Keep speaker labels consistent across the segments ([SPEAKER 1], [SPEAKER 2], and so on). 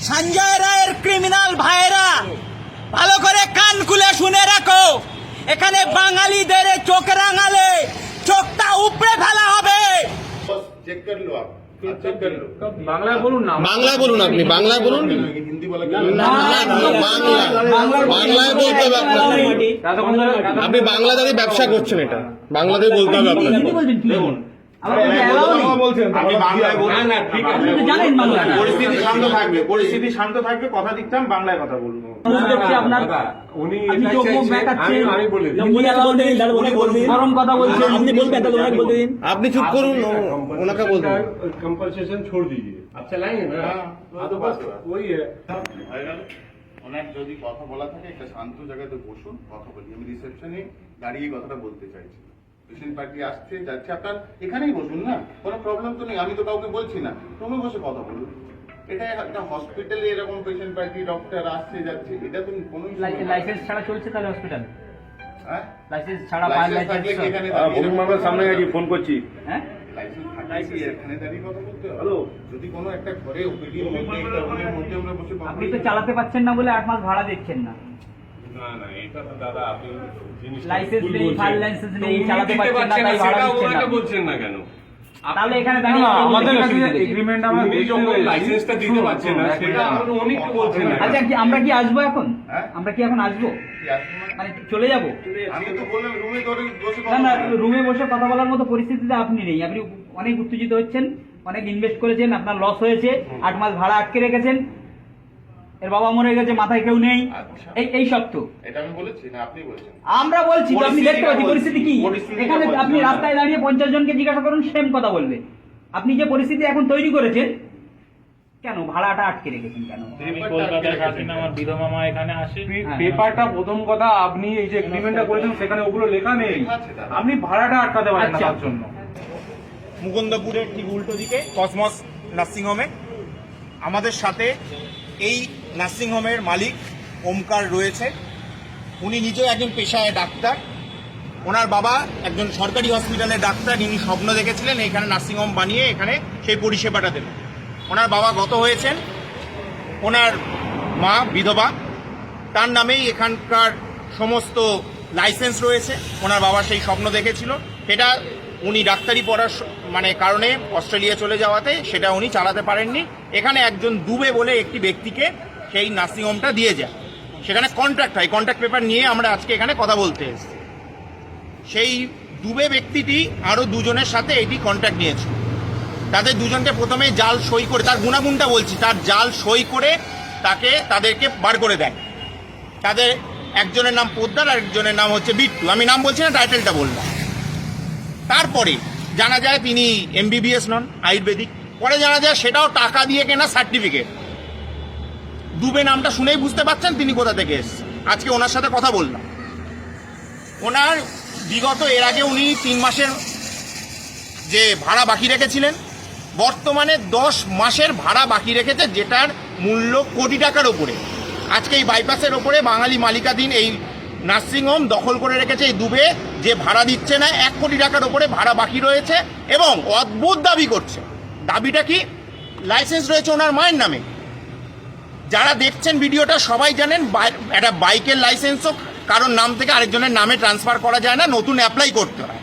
[SPEAKER 1] সঞ্জয় রায়ের ক্রিমিনাল ভাইরা ভালো করে কান খুলে শুনে রাখো এখানে বাঙালিদের চোখ রাঙালে চোখটা উপরে ফেলা হবে
[SPEAKER 2] চেক
[SPEAKER 3] বাংলায় বলুন
[SPEAKER 4] আপনি বাংলায় বলুন বাংলায় বলতে হবে আপনি বাংলাদেশে ব্যবসা করছেন এটা বাংলাদেশ বলতে হবে আপনার
[SPEAKER 3] দেখুন
[SPEAKER 2] আপনি
[SPEAKER 4] চুপ করুন ওনাকে বলতে
[SPEAKER 3] কম্পালসেশন ছোড় দিয়ে আচ্ছা লাইন
[SPEAKER 2] তো ওই ওনার যদি কথা বলা থাকে একটা শান্ত জায়গাতে বসুন কথা বলি। আমি রিসেপশনে দাঁড়িয়ে কথাটা বলতে চাইছি। পেশেন্ট পার্টি আসছে যাচ্ছে আপনার এখানেই বসুন না কোনো প্রবলেম তো নেই আমি তো কাউকে বলছি না তুমি বসে কথা বলুন এটা একটা হসপিটালে এরকম পেশেন্ট পার্টি ডক্টর আসছে যাচ্ছে এটা তো কোনো
[SPEAKER 5] লাইসেন্স ছাড়া চলছে তাহলে হসপিটাল
[SPEAKER 2] হ্যাঁ?
[SPEAKER 5] লাইসেন্স ছাড়া ফায়ার
[SPEAKER 2] লাইসেন্স এখানে
[SPEAKER 3] ভূমি মামলার সামনে গিয়ে ফোন করছি।
[SPEAKER 5] হ্যাঁ?
[SPEAKER 2] লাইসেন্স থাকলে এখানে দাঁড়িয়ে কথা বলতে হবে?
[SPEAKER 3] হ্যালো।
[SPEAKER 2] যদি কোনো একটা ঘরে ওপিডি মধ্যে একটা রুমের মধ্যে আমরা বসে
[SPEAKER 5] আপনি তো চালাতে পারছেন না বলে আট মাস ভাড়া দিচ্ছেন না।
[SPEAKER 6] না না এটা তো দাদা আপনি
[SPEAKER 5] লাইসেন্স
[SPEAKER 6] ভুল
[SPEAKER 5] নেই,
[SPEAKER 6] বলছেন।
[SPEAKER 5] লাইসেন্স নেই, চালাতে পারছেন না, তাই ভাড়া
[SPEAKER 6] সেটা
[SPEAKER 5] দিচ্ছেন না।
[SPEAKER 6] ওনাকে বলছেন না কেন
[SPEAKER 5] তাহলে এখানে দাঁড়িয়ে
[SPEAKER 3] আমাদের
[SPEAKER 5] বলতে
[SPEAKER 3] কাছে
[SPEAKER 5] অসুবিধা নেই।
[SPEAKER 3] এগ্রিমেন্ট আমরা
[SPEAKER 6] যখন লাইসেন্সটা দিতে
[SPEAKER 3] শুনুন,
[SPEAKER 6] না সেটা
[SPEAKER 3] মিনিট।
[SPEAKER 6] আপনি বলছেন না
[SPEAKER 5] আচ্ছা কি আমরা কি আসব এখন
[SPEAKER 2] হ্যাঁ?
[SPEAKER 5] আমরা কি এখন আসব
[SPEAKER 2] মানে?
[SPEAKER 5] মানে চলে যাব
[SPEAKER 2] আমি তো বললাম রুমে বসে
[SPEAKER 5] না
[SPEAKER 2] কথা
[SPEAKER 5] না রুমে বসে কথা বলার মতো পরিস্থিতিতে আপনি নেই আপনি অনেক উত্তেজিত হচ্ছেন অনেক ইনভেস্ট করেছেন আপনার লস হয়েছে আট মাস ভাড়া আটকে রেখেছেন এর বাবা মরে গেছে মাথায় কেউ নেই।
[SPEAKER 2] আচ্ছা।
[SPEAKER 5] এই এই সব তো।
[SPEAKER 2] এটা আমি বলেছি না আপনি বলছেন?
[SPEAKER 5] আমরা বলছি তো আপনি দেখতে পাচ্ছি পরিস্থিতি কি? এখানে আপনি রাস্তায় দাঁড়িয়ে পঞ্চাশ জনকে জিজ্ঞাসা করুন সেম কথা বলবে। আপনি যে পরিস্থিতি এখন তৈরি করেছেন কেন ভাড়াটা আটকে রেখেছেন কেন?
[SPEAKER 7] আমার বিধবা মা এখানে আসে।
[SPEAKER 5] হ্যাঁ।
[SPEAKER 3] পেপারটা প্রথম কথা আপনি এই যে এগ্রিমেন্টটা করেছেন সেখানে ওগুলো লেখা নেই। আপনি ভাড়াটা আটকাতে পারেন না
[SPEAKER 5] আচ্ছা।
[SPEAKER 3] তার জন্য।
[SPEAKER 8] মুকুন্দপুরের ঠিক উল্টো দিকে কসমস নার্সিংহোমে। আমাদের সাথে এই নার্সিংহোমের মালিক ওমকার রয়েছে। উনি নিজেও একজন পেশায় ডাক্তার। ওনার বাবা একজন সরকারি হসপিটালের ডাক্তার। ইনি স্বপ্ন দেখেছিলেন এখানে নার্সিংহোম বানিয়ে এখানে সেই পরিষেবাটা দেবেন। ওনার বাবা গত হয়েছেন। ওনার মা বিধবা। তার নামেই এখানকার সমস্ত লাইসেন্স রয়েছে। ওনার বাবা সেই স্বপ্ন দেখেছিল। সেটা উনি ডাক্তারি পড়ার মানে কারণে অস্ট্রেলিয়া চলে যাওয়াতে সেটা উনি চালাতে পারেননি। এখানে একজন দুবে বলে একটি ব্যক্তিকে সেই নার্সিংহোমটা দিয়ে যায়। সেখানে কন্ট্রাক্ট হয়। কন্ট্রাক্ট পেপার নিয়ে আমরা আজকে এখানে কথা বলতে এসেছি। সেই দুবে ব্যক্তিটি আরও দুজনের সাথে এটি কন্ট্রাক্ট নিয়েছে তাদের দুজনকে প্রথমে জাল সই করে, তার গুণাগুণটা বলছি, তার জাল সই করে তাকে, তাদেরকে বার করে দেয়। তাদের একজনের নাম পোদ্দার আর একজনের নাম হচ্ছে বিট্টু। আমি নাম বলছি না, টাইটেলটা বললাম। তারপরে জানা যায় তিনি এমবিবিএস নন, আয়ুর্বেদিক। পরে জানা যায় সেটাও টাকা দিয়ে কেনা সার্টিফিকেট দুবে নামটা শুনেই বুঝতে পারছেন তিনি কোথা থেকে এসেছেন। আজকে ওনার সাথে কথা বললাম। ওনার বিগত, এর আগে উনি তিন মাসের যে ভাড়া বাকি রেখেছিলেন, বর্তমানে দশ মাসের ভাড়া বাকি রেখেছে, যেটার মূল্য কোটি টাকার ওপরে আজকে এই বাইপাসের ওপরে বাঙালি মালিকাধীন এই নার্সিংহোম দখল করে রেখেছে এই দুবে যে ভাড়া দিচ্ছে না, এক কোটি টাকার ওপরে ভাড়া বাকি রয়েছে এবং অদ্ভুত দাবি করছে। দাবিটা কি? লাইসেন্স রয়েছে ওনার মায়ের নামে। যারা দেখছেন ভিডিওটা সবাই জানেন একটা বাইকের লাইসেন্সও কারোর নাম থেকে আরেকজনের নামে ট্রান্সফার করা যায় না, নতুন অ্যাপ্লাই করতে হয়।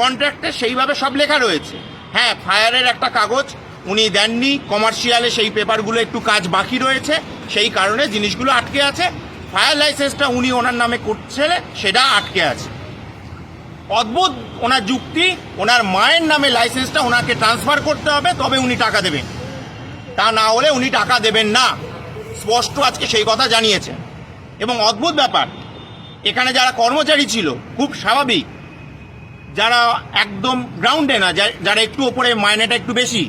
[SPEAKER 8] কন্ট্রাক্টে সেইভাবে সব লেখা রয়েছে। হ্যাঁ ফায়ারের একটা কাগজ, উনি দেননি কমার্শিয়ালে সেই পেপারগুলো একটু কাজ বাকি রয়েছে, সেই কারণে জিনিসগুলো আটকে আছে। ফায়ার লাইসেন্সটা উনি ওনার নামে করছে সেটা আটকে আছে। অদ্ভুত ওনার যুক্তি, ওনার মায়ের নামে লাইসেন্সটা ওনাকে ট্রান্সফার করতে হবে, তবে উনি টাকা দেবেন। তা না হলে উনি টাকা দেবেন না। স্পষ্ট আজকে সেই কথা জানিয়েছেন এবং অদ্ভুত ব্যাপার, এখানে যারা কর্মচারী ছিল, খুব স্বাভাবিক। যারা একদম গ্রাউন্ডে না যারা একটু ওপরে, মাইনেটা একটু বেশি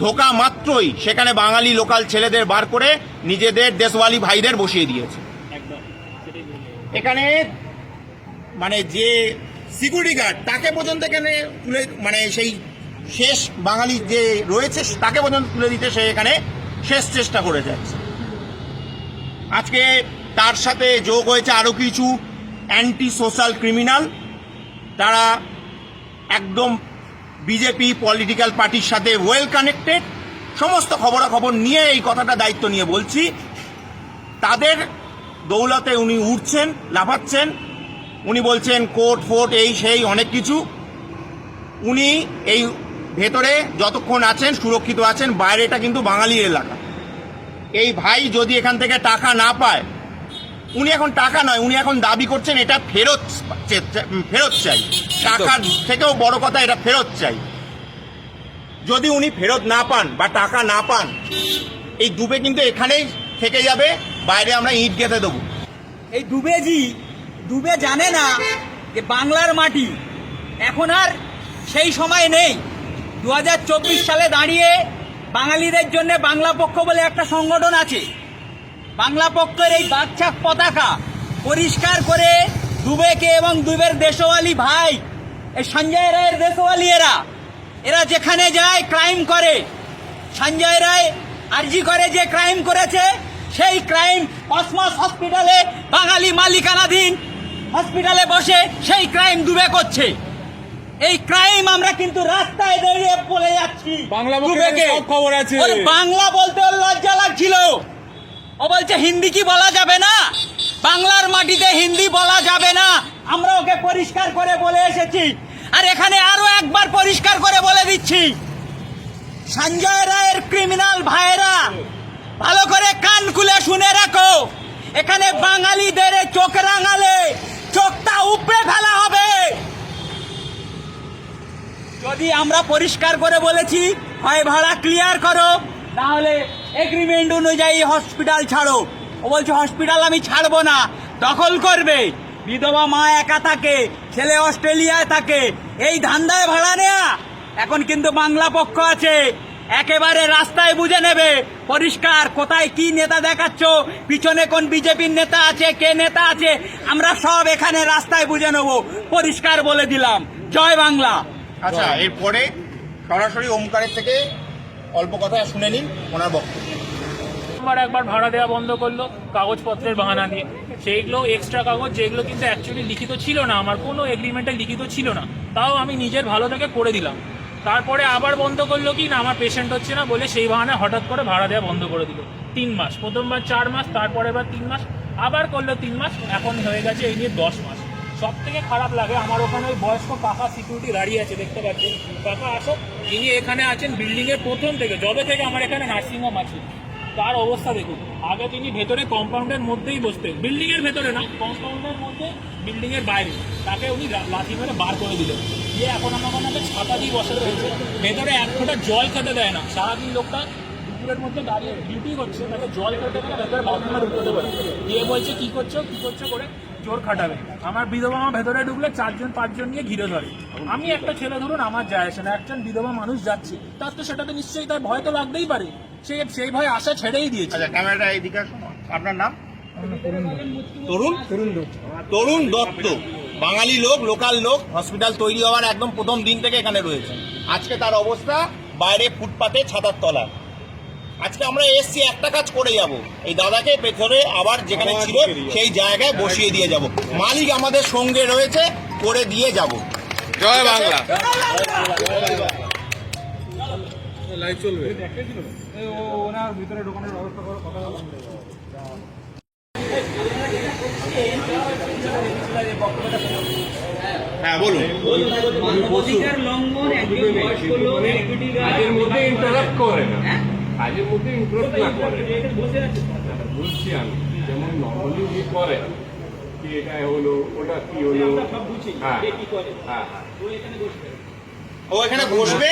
[SPEAKER 8] ঢোকা মাত্রই সেখানে বাঙালি লোকাল ছেলেদের বার করে নিজেদের দেশওয়ালি ভাইদের বসিয়ে দিয়েছে। এখানে মানে যে সিকিউরিটি গার্ড তাকে পর্যন্ত এখানে তুলে মানে সেই শেষ বাঙালি যে রয়েছে, তাকে পর্যন্ত তুলে দিতে সে এখানে শেষ চেষ্টা করে যাচ্ছে। আজকে তার সাথে যোগ হয়েছে আরও কিছু অ্যান্টি সোশ্যাল ক্রিমিনাল তারা একদম বিজেপি পলিটিক্যাল পার্টির সাথে ওয়েল কানেক্টেড সমস্ত খবরাখবর নিয়ে এই কথাটা দায়িত্ব নিয়ে বলছি। তাদের দৌলতে উনি উঠছেন, লাফাচ্ছেন। উনি বলছেন, কোর্ট, ফোর্ট, এই, সেই, অনেক কিছু। উনি এই ভেতরে যতক্ষণ আছেন সুরক্ষিত আছেন বাইরেটা কিন্তু বাঙালির এলাকা। এই ভাই যদি এখান থেকে টাকা না পায় উনি এখন টাকা নয় উনি এখন দাবি করছেন এটা ফেরত চে- ফেরত চাই। টাকার থেকেও বড় কথা এটা ফেরত চাই। যদি উনি ফেরত না পান বা টাকা না পান এই ডুবে কিন্তু এখানেই থেকে যাবে বাইরে আমরা ইট গেঁথে দেবো।
[SPEAKER 1] এই দুবেজি ডুবে জানে না যে বাংলার মাটি এখন আর সেই সময় নেই। দু হাজার চব্বিশ সালে দাঁড়িয়ে বাঙালিদের জন্য বাংলা পক্ষ বলে একটা সংগঠন আছে। বাংলা পক্ষের এই বাচ্চাক পতাকা পরিষ্কার করে দুবেকে এবং দুবের দেশওয়ালি ভাই, এই সঞ্জয় রায়ের দেশওয়ালি এরা। এরা যেখানে যায় ক্রাইম করে। সঞ্জয় রায় আরজি করে যে ক্রাইম করেছে, সেই ক্রাইম কসমস হসপিটালে বাঙালি মালিকানাধীন হসপিটালে বসে সেই ক্রাইম দুবে করছে। এই ক্রাইম আমরা কিন্তু রাস্তায় দাঁড়িয়ে বলে যাচ্ছি।
[SPEAKER 3] বাংলা খবর আছে।
[SPEAKER 1] বাংলা বলতে লজ্জা লাগছিল। ও বলছে হিন্দি কি বলা যাবে না? বাংলার মাটিতে হিন্দি বলা যাবে না। আমরা ওকে পরিষ্কার করে বলে এসেছি। আর এখানে আরও একবার পরিষ্কার করে বলে দিচ্ছি। সঞ্জয় রায়ের ক্রিমিনাল ভাইরা ভালো করে কান খুলে শুনে রাখো। এখানে বাঙালিদের চোখ রাঙালে চোখটা উপড়ে ফেলা হবে। যদি আমরা পরিষ্কার করে বলেছি, হয় ভাড়া ক্লিয়ার করো তাহলে এগ্রিমেন্ট অনুযায়ী হসপিটাল ছাড়ো। ও বলছে হসপিটাল আমি ছাড়বো না, দখল করবে। বিধবা মা একা থাকে, ছেলে অস্ট্রেলিয়ায় থাকে, এই ধান্দায় ভাড়া নেয়া। এখন কিন্তু বাংলা পক্ষ আছে, একেবারে রাস্তায় বুঝে নেবে, পরিষ্কার, কোথায় কি নেতা দেখাচ্ছ? পিছনে কোন বিজেপির নেতা আছে, কে নেতা আছে? আমরা সব এখানে রাস্তায় বুঝে নেব, পরিষ্কার বলে দিলাম। জয় বাংলা।
[SPEAKER 8] আচ্ছা এরপরে সরাসরি ওমকারের থেকে অল্প কথা শুনে নিন ওনার বক্তব্য।
[SPEAKER 7] একবার ভাড়া দেওয়া বন্ধ করল, কাগজপত্রের বাহানা দিয়ে। সেইগুলো এক্সট্রা কাগজ, যেগুলো কিন্তু অ্যাকচুয়ালি লিখিত ছিল না, আমার কোনো এগ্রিমেন্টে লিখিত ছিল না। তাও আমি নিজের ভালো থেকে করে দিলাম। তারপরে আবার বন্ধ করল কি না, আমার পেশেন্ট হচ্ছে না বলে সেই বাহানে হঠাৎ করে ভাড়া দেওয়া বন্ধ করে দিল। তিন মাস, প্রথমবার চার মাস, তারপরে এবার তিন মাস, আবার করল তিন মাস, এখন হয়ে গেছে এই নিয়ে দশ মাস। সব থেকে খারাপ লাগে, আমার ওখানে ওই বয়স্ক কাকা সিকিউরিটি দাঁড়িয়ে আছে, দেখতে পাচ্ছেন কাকা, আসো। ইনি এখানে আছেন বিল্ডিং এর প্রথম থেকে, যবে থেকে আমার এখানে নার্সিংহোম আছে। তার অবস্থা দেখুন। আগে তিনি ভেতরে কম্পাউন্ডের মধ্যেই বসতেন। বিল্ডিং এর ভেতরে না কম্পাউন্ডের মধ্যে বিল্ডিং এর বাইরে। তাকে উনি লা- লাথি মেরে বার করে দিলেন। দিয়ে এখন আমার ওনাকে ছাতা দিয়ে বসে রয়েছে। ভেতরে এক ফোঁটা জল খেতে দেয় না। সারাদিন লোকটা দুপুরের মধ্যে দাঁড়িয়ে ডিউটি করছে, তাকে জল খেতে দেয় না ভেতরে বাথরুমে ঢুকতে পারে দিয়ে বলছে, কি করছ? কি করছ করে? জোর খাটাবে। আমার বিধবা মা ভেতরে ঢুকলে চারজন পাঁচজন নিয়ে ঘিরে ধরে। আমি একটা ছেলে ধরুন আমার যায় আসে না একজন বিধবা মানুষ যাচ্ছে তার তো সেটাতে নিশ্চয়ই তার ভয় তো লাগতেই পারে। সে সেই ভয় আশা ছেড়েই দিয়েছে।
[SPEAKER 8] আচ্ছা ক্যামেরাটা এইদিকে। আপনার নাম? তরুণ তরুণ দত্ত। বাঙালি লোক লোকাল লোক হসপিটাল তৈরি হওয়ার একদম প্রথম দিন থেকে এখানে রয়েছে। আজকে তার অবস্থা বাইরে ফুটপাতে ছাতার তলা। আজকে আমরা এসছি একটা কাজ করে যাব। এই দাদাকে পেছনে আবার যেখানে ছিল সেই জায়গায় বসিয়ে দিয়ে যাব। মালিক আমাদের সঙ্গে রয়েছে করে দিয়ে যাব।
[SPEAKER 4] জয় বাংলা।
[SPEAKER 3] ওনার ভিতরে ঢোকানোর ব্যবস্থা করো কথা
[SPEAKER 8] হ্যাঁ বলুন।
[SPEAKER 5] অধিকার লঙ্ঘন একজন বয়স্ক লোক equity
[SPEAKER 6] মধ্যে ইন্টারাপ্ট করে না।
[SPEAKER 5] হ্যাঁ?
[SPEAKER 6] কাজের মধ্যে না করে।
[SPEAKER 5] এটা
[SPEAKER 6] বুঝছি আমি। যেমন নর্মালি উনি করে কি এটা হলো ওটা কি হলো?
[SPEAKER 5] সব
[SPEAKER 6] হ্যাঁ
[SPEAKER 5] কে কি করে।
[SPEAKER 6] হ্যাঁ।
[SPEAKER 5] ও এখানে বসবে।
[SPEAKER 8] ও এখানে বসবে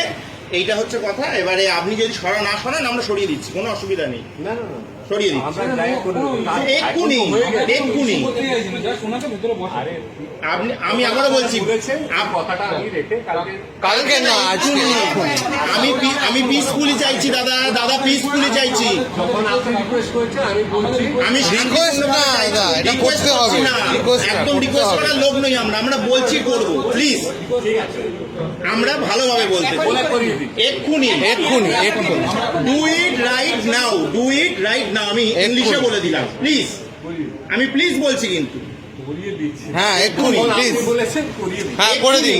[SPEAKER 8] এইটা হচ্ছে কথা। এবারে আপনি যদি সরা না সরান আমরা সরিয়ে দিচ্ছি কোনো অসুবিধা নেই।
[SPEAKER 6] না না না।
[SPEAKER 8] সরিয়ে দিচ্ছি।
[SPEAKER 6] আমরা
[SPEAKER 8] এক্ষুনি এক্ষুনি। আপনি আমি আবারও বলছি
[SPEAKER 6] বলেছেন
[SPEAKER 8] আপ-
[SPEAKER 6] কথাটা আমি রেখে কালকে
[SPEAKER 4] না
[SPEAKER 8] আমি আমি পিসফুলি চাইছি দাদা দাদা পিসফুলি চাইছি।
[SPEAKER 6] যখন রিকোয়েস্ট আমি বলছি
[SPEAKER 4] না, এটা করতে হবে।
[SPEAKER 8] একদম রিকোয়েস্ট করার লোক নই আমরা আমরা বলছি করব প্লিজ আমরা ভালোভাবে বলতে এক্ষুনি
[SPEAKER 4] এক্ষুনি এক্ষুনি।
[SPEAKER 8] Do it right now do it right now আমি ইংলিশে বলে দিলাম। প্লিজ আমি প্লিজ বলছি কিন্তু।
[SPEAKER 4] হ্যাঁ এক্ষুনি প্লিজ
[SPEAKER 6] বলেছেন করিয়ে দিচ্ছি।
[SPEAKER 4] হ্যাঁ করে দিন